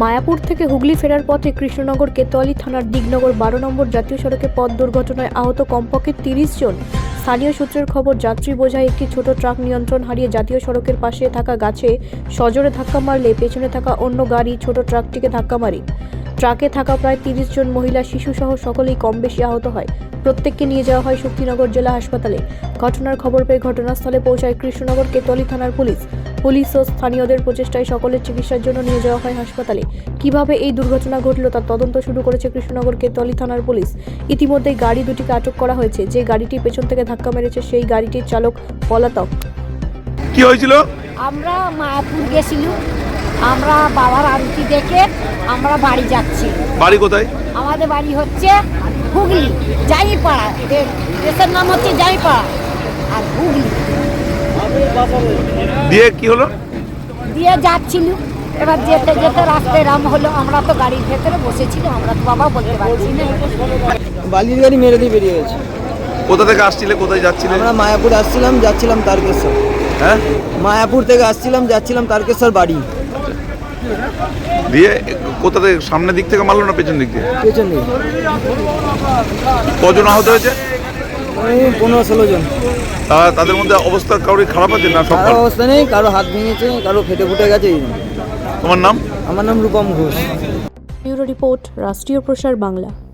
মায়াপুর থেকে হুগলি ফেরার পথে কৃষ্ণনগর কেতোয়ালি থানার দিগনগর বারো নম্বর জাতীয় সড়কে পথ দুর্ঘটনায় আহত কমপক্ষে তিরিশ জন। স্থানীয় সূত্রের খবর, যাত্রী বোঝায় একটি ছোট ট্রাক নিয়ন্ত্রণ হারিয়ে জাতীয় সড়কের পাশে থাকা গাছে সজোরে ধাক্কা মারলে পেছনে থাকা অন্য গাড়ি ছোট ট্রাকটিকে ধাক্কা মারে। ট্রাকে থাকা প্রায় তিরিশ জন মহিলা শিশুসহ সকলেই কম বেশি আহত হয়। প্রত্যেককে নিয়ে যাওয়া হয় শক্তিনগর জেলা হাসপাতালে। ঘটনার খবর পেয়ে ঘটনাস্থলে পৌঁছায় কৃষ্ণনগর কেতলি থানার পুলিশ। পুলিশ ও স্থানীয়দের প্রচেষ্টায় সকলের চিকিৎসার জন্য নিয়ে যাওয়া হয় হাসপাতালে। কীভাবে এই দুর্ঘটনা ঘটলো তার তদন্ত শুরু করেছে কৃষ্ণনগর কেতলি থানার পুলিশ। ইতিমধ্যেই গাড়ি দুটিকে আটক করা হয়েছে। যে গাড়িটি পেছন থেকে ধাক্কা মেরেছে সেই গাড়িটির চালক পলাতক। কি হয়েছিল? আমরা মায়াপুর গেছিলু। আমরা বাবার আরতি দেখে আমরা বাড়ি যাচ্ছি। বাড়ি কোথায়? আমাদের বাড়ি হচ্ছে হুগলি জাইপাড়া। দেশের নাম হচ্ছে জাইপাড়া আর হুগলি। দিয়ে কি হলো? দিয়ে যাচ্ছিল। এবার যেতে যেতে রাস্তায় রাম হলো। আমরা তো গাড়ির ভেতরে বসেছিলাম আমরা তো বাবা বলতে পারছি না। বালির গাড়ি মেরে দিয়ে বেরিয়ে গেছে। কোথা থেকে আসছিলে? কোথায় যাচ্ছিলে? আমরা মায়াপুর আসছিলাম যাচ্ছিলাম তারকেশ্বর। হ্যাঁ? মায়াপুর থেকে আসছিলাম যাচ্ছিলাম তারকেশ্বর বাড়ি। দিয়ে কোথা থেকে? সামনের দিক থেকে মারলো না পেছন দিক থেকে পেছন দিকে। কজন আহত হয়েছে? পনেরো ষোলো জন। তা- তাদের মধ্যে অবস্থা কারোর খারাপ আছে না সব অবস্থা নেই কারও হাত ভেঙেছে কারও ফেটে ফুটে গেছে তোমার নাম? আমার নাম রূপম ঘোষ। ব্যুরো রিপোর্ট রাষ্ট্রীয় প্রসার বাংলা।